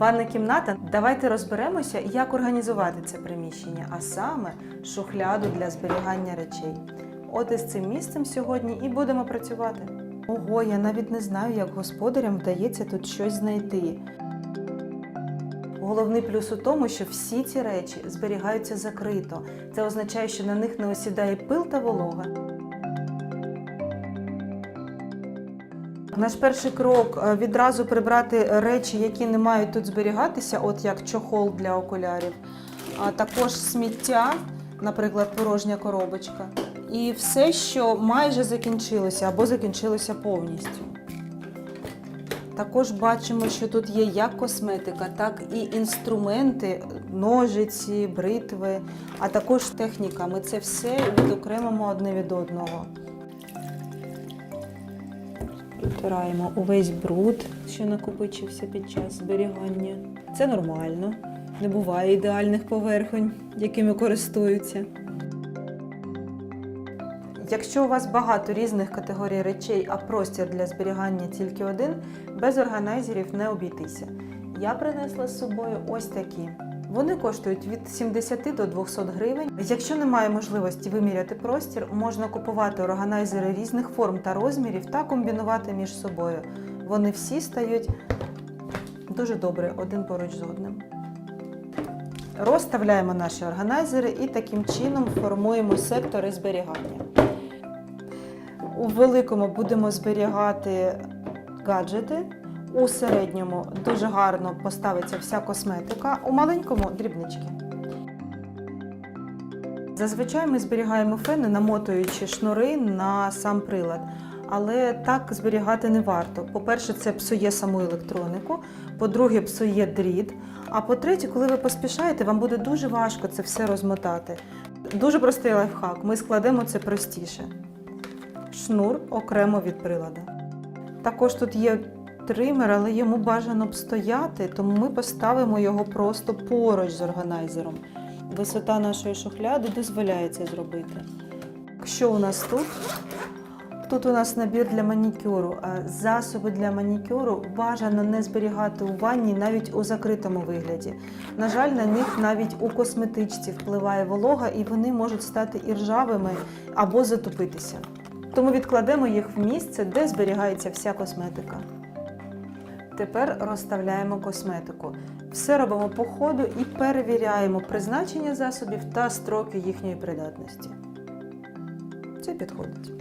Ванна кімната. Давайте розберемося, як організувати це приміщення, а саме шухляду для зберігання речей. От із цим місцем сьогодні і будемо працювати. Ого, я навіть не знаю, як господарям вдається тут щось знайти. Головний плюс у тому, що всі ці речі зберігаються закрито. Це означає, що на них не осідає пил та волога. Наш перший крок е, відразу прибрати речі, які не мають тут зберігатися, от як чохол для окулярів, а також сміття, наприклад, порожня коробочка, і все, що майже закінчилося або закінчилося повністю. Також бачимо, що тут є як косметика, так і інструменти, ножиці, бритви, а також техніка. Ми це все відокремимо одне від одного. Втираємо увесь бруд, що накопичився під час зберігання. Це нормально. Не буває ідеальних поверхонь, якими користуються. Якщо у вас багато різних категорій речей, а простір для зберігання тільки один, без органайзерів не обійтися. Я принесла з собою ось такі. Вони коштують від 70 до 200 гривень. Якщо немає можливості виміряти простір, можна купувати органайзери різних форм та розмірів та комбінувати між собою. Вони всі стають дуже добре один поруч з одним. Розставляємо наші органайзери і таким чином формуємо сектори зберігання. У великому будемо зберігати гаджети. У середньому дуже гарно поставиться вся косметика, у маленькому дрібнички. Зазвичай ми зберігаємо фени, намотуючи шнури на сам прилад. Але так зберігати не варто. По-перше, це псує саму електронику, по-друге, псує дріт. А по-третє, коли ви поспішаєте, вам буде дуже важко це все розмотати. Дуже простий лайфхак. Ми складемо це простіше. Шнур окремо від прилада. Також тут є тример, але йому бажано б стояти, тому ми поставимо його просто поруч з органайзером. Висота нашої шухляди дозволяє це зробити. Що у нас тут? Тут у нас набір для манікюру. Засоби для манікюру бажано не зберігати у ванні навіть у закритому вигляді. На жаль, на них навіть у косметичці впливає волога, і вони можуть стати іржавими або затопитися. Тому відкладемо їх в місце, де зберігається вся косметика. Тепер розставляємо косметику. Все робимо по ходу і перевіряємо призначення засобів та строки їхньої придатності. Це підходить.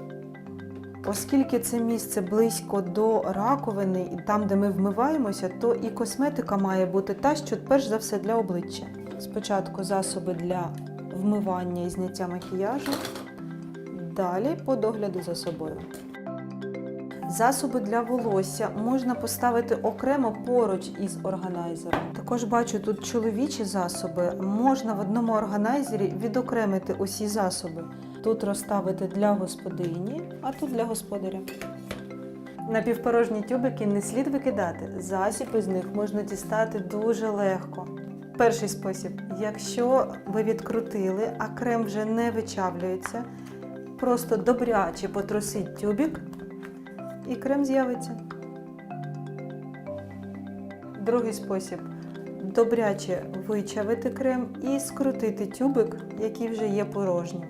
Оскільки це місце близько до раковини, там, де ми вмиваємося, то і косметика має бути та, що перш за все для обличчя. Спочатку засоби для вмивання і зняття макіяжу, далі по догляду за собою. Засоби для волосся можна поставити окремо поруч із органайзером. Також бачу тут чоловічі засоби. Можна в одному органайзері відокремити усі засоби. Тут розставити для господині, а тут для господаря. Напівпорожні тюбики не слід викидати. Засіб із них можна дістати дуже легко. Перший спосіб: якщо ви відкрутили, а крем вже не вичавлюється, просто добряче потрусіть тюбик і крем з'явиться. Другий спосіб добряче вичавити крем і скрутити тюбик, який вже є порожнім.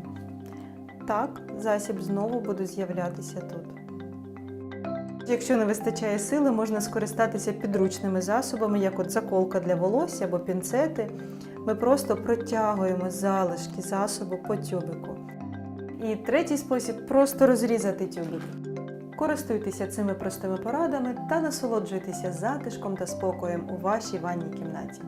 Так, засіб знову буде з'являтися тут. Якщо не вистачає сили, можна скористатися підручними засобами, як от заколка для волосся або пінцети. Ми просто протягуємо залишки засобу по тюбику. І третій спосіб просто розрізати тюбик. Користуйтеся цими простими порадами та насолоджуйтеся затишком та спокоєм у вашій ванній кімнаті.